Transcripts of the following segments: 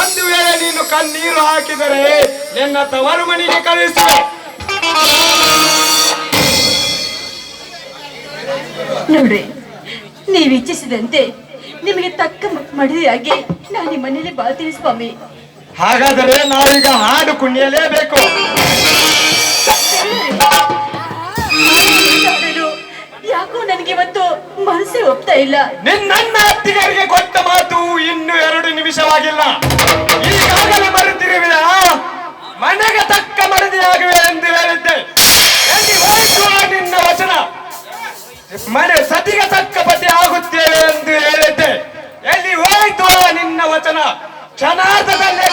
ಒಂದು ವೇಳೆ ನೀನು ಕಣ್ಣೀರು ಹಾಕಿದರೆ ನಿನ್ನ ತವರು ಮನೆಗೆ ಕಳಿಸುವೆ ನೋಡ್ರಿ ನೀವು ಇಚ್ಛಿಸಿದಂತೆ ನಿಮಗೆ ತಕ್ಕ ಮಡಿಯಾಗಿ ನಾನು ನಿಮ್ಮ ಮನೇಲಿ ಬಾಳ್ತೀನಿ ಸ್ವಾಮಿ. ಹಾಗಾದರೆ ನಾವೀಗ ಹಾಡು ಕುಣಿಯಲೇಬೇಕು. ಯಾಕೋ ನನಗೆ ಇವತ್ತು ಮನಸ್ಸೇ ಒಪ್ತಾ ಇಲ್ಲ. ನಿನ್ನ ಅತ್ತಿಗರಿಗೆ ಕೊಟ್ಟ ಮಾತು ಇನ್ನು ಎರಡು ನಿಮಿಷವಾಗಿಲ್ಲ. ಈಗಾಗಲೇ ಮರೆತಿರುವಿರ ಮನೆಗೆ ತಕ್ಕ ಮರದಿಯಾಗುವೆ ಎಂದು ಹೇಳಿದ್ದೆ. ನಿನ್ನ ವಚನ? ಮನೆ ಸತಿಗೆ ತಕ್ಕ ಪತಿ ಆಗುತ್ತೇವೆ ಎಂದು ಹೇಳಿದ್ದೆ. ಎಲ್ಲಿ ಹೋಯ್ತು ನಿನ್ನ ವಚನ? ಕ್ಷಣಾರ್ಧದಲ್ಲೇ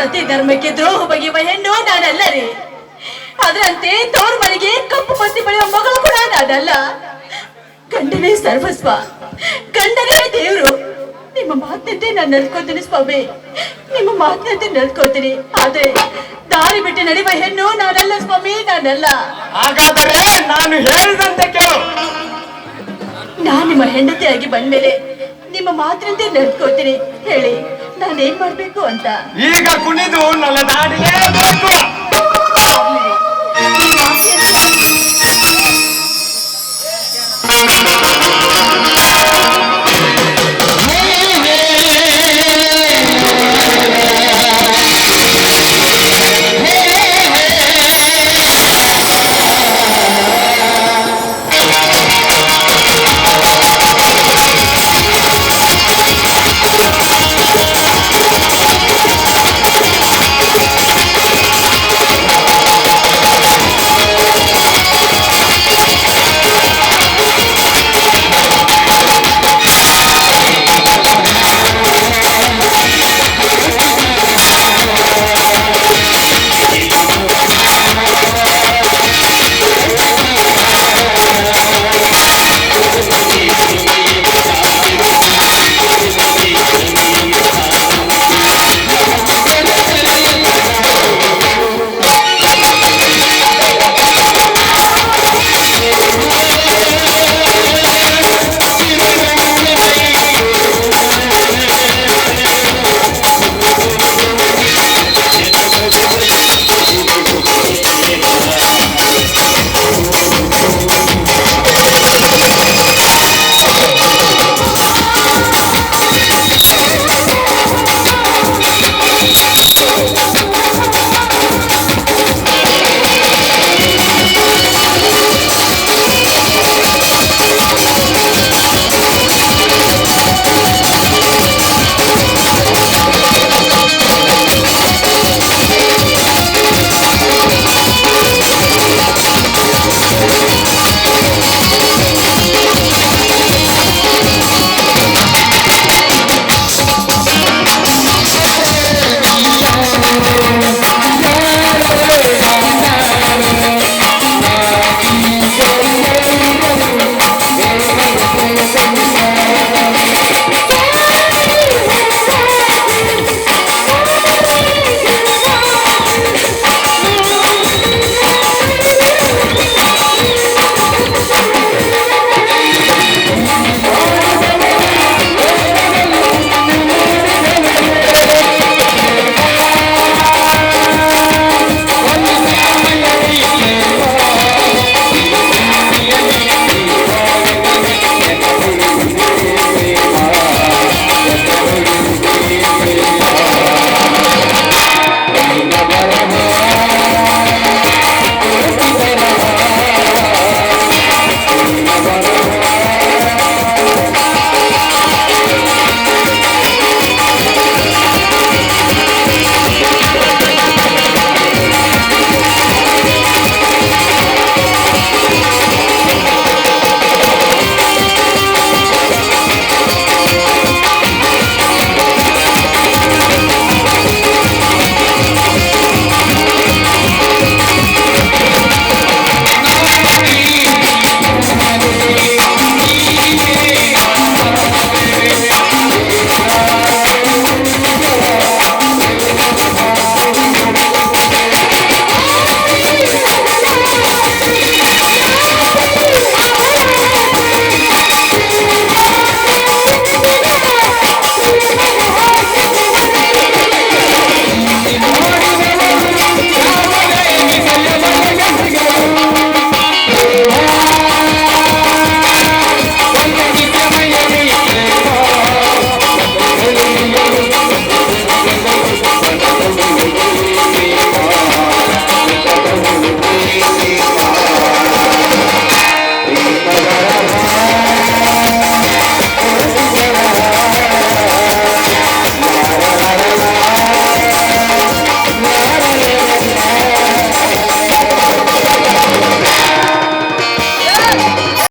ಸತಿ ಧರ್ಮಕ್ಕೆ ದ್ರೋಹ ಬಗೆಯುವ ಹೆಣ್ಣು ನಾನಲ್ಲ ರೀ ಅದರಂತೆ ತೋರ್ ಮನೆಗೆ ಕಪ್ಪು ಪತ್ತಿ ಬಳೆಯುವ ಮಗಳು ಕೂಡ ನಾನಲ್ಲ. ಗಂಡನೇ ಸರ್ವಸ್ವ. ಗಂಡನೇ ದೇವರು. ನಿಮ್ಮ ಮಾತಿನಂತೆ ನಾನು ನಡ್ಕೋತೀನಿ ಸ್ವಾಮಿ. ನಿಮ್ಮ ಮಾತಿನಂತೆ ನಡ್ಕೋತೀನಿ ಆದ್ರೆ ದಾರಿ ಬಿಟ್ಟು ನಡೆಯುವ ಹೆಣ್ಣು ನಾನಲ್ಲ ಸ್ವಾಮಿ ನಾನಲ್ಲ. ಹಾಗಾದರೆ ನಾನು ಹೇಳಿದಂತೆ ಕೇಳು. ನಾನು ನಿಮ್ಮ ಹೆಂಡತಿಯಾಗಿ ಬಂದ್ಮೇಲೆ ನಿಮ್ಮ ಮಾತಿನಂತೆ ನಡ್ಕೋತೀನಿ ಹೇಳಿ. ನಾನೇನ್ ಮಾಡ್ಬೇಕು ಅಂತ ಈಗ ಕುಣಿದು ನಲದಾಡಲೇಬೇಕು ಆಗ್ಲಿ. ನಿಮ್ಮ ಆಸೆಯಂತೆ